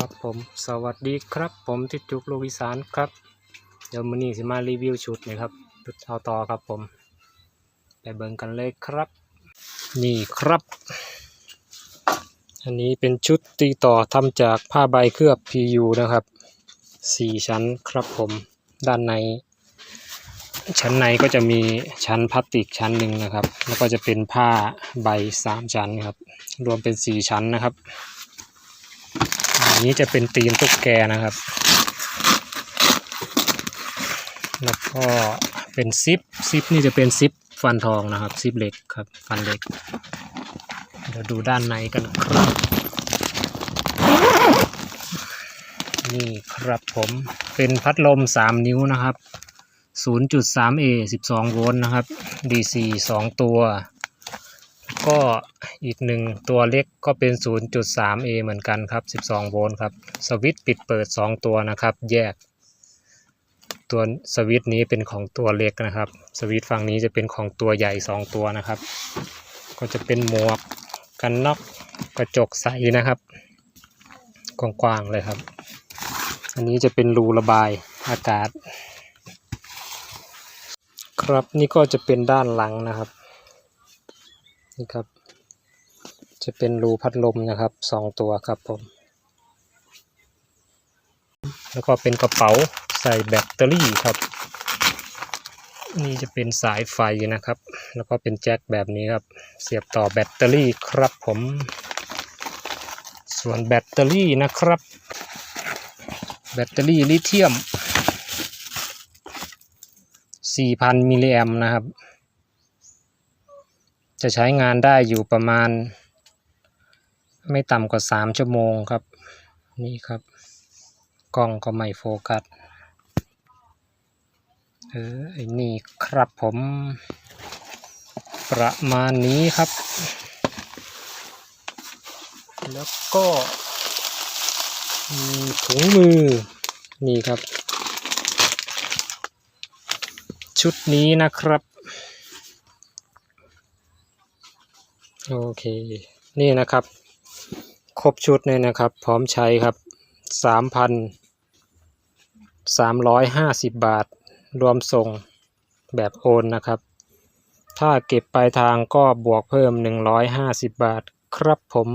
ครับผมสวัสดีครับ ผมทิจุกลูกอีสานครับ เดี๋ยวมื้อนี้สิมารีวิวชุดนะครับชุดเอาต่อครับผม ไปเบิ่งกันเลยครับ นี่ครับ อันนี้เป็นชุดตีต่อทำจากผ้าใบเคลือบ PU นะครับสี่ชั้นครับผม ด้านใน ชั้นในก็จะมีชั้นพลาสติกชั้นหนึ่งนะครับ แล้วก็จะเป็นผ้าใบสามชั้นครับ รวมเป็นสี่ชั้นนะครับ อันนี้จะเป็นตีนตุ๊กแกนะครับ แล้วก็เป็นซิปซิปนี่จะเป็นซิปฟันทองนะครับซิปเหล็กครับฟันเหล็ก เดี๋ยวดูด้านในกันครับ นี่ครับผมเป็นพัดลม 3 นิ้วนะครับ 0.3A 12 โวลต์นะครับ DC 2 ตัว ก็อีกหนึ่งตัวเล็กก็เป็น 0.3A เหมือนกันครับ 12 โวลต์ครับ สวิตช์ปิดเปิด 2 ตัวนะครับ แยก ตัวสวิตช์นี้เป็นของตัวเล็กนะครับ สวิตช์ฝั่งนี้จะเป็นของตัวใหญ่ 2 ตัวนะครับ ก็จะเป็นหมวกกันน็อกกระจกใสนะครับ กว้างๆเลยครับ อันนี้จะเป็นรูระบายอากาศ ครับนี่ก็จะเป็นด้านหลังนะครับ นี่ครับ จะเป็นรูพัดลมนะครับสองตัวครับผม แล้วก็เป็นกระเป๋าใส่แบตเตอรี่ครับ นี่จะเป็นสายไฟนะครับ แล้วก็เป็นแจ็คแบบนี้ครับ เสียบต่อแบตเตอรี่ครับผม ส่วนแบตเตอรี่นะครับ แบตเตอรี่ลิเธียม 4,000 มิลลิแอมนะครับ จะใช้งานได้อยู่ประมาณ ไม่ต่ำกว่า 3 ชั่วโมงครับ นี่ครับ กล้องก็ไม่โฟกัส เออไอ้นี่ครับผมประมาณนี้ครับ แล้วก็มีถุงมือ นี่ครับ ชุดนี้นะครับ โอเค นี่นะครับ ครบชุดเลยนะครับ พร้อมใช้ครับสามพันสามร้อยห้าสิบบาท รวมส่งแบบโอนนะครับ ถ้าเก็บปลายทางก็บวกเพิ่มหนึ่งร้อยห้าสิบบาทครับผม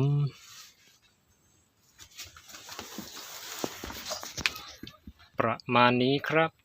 ประมาณนี้ครับ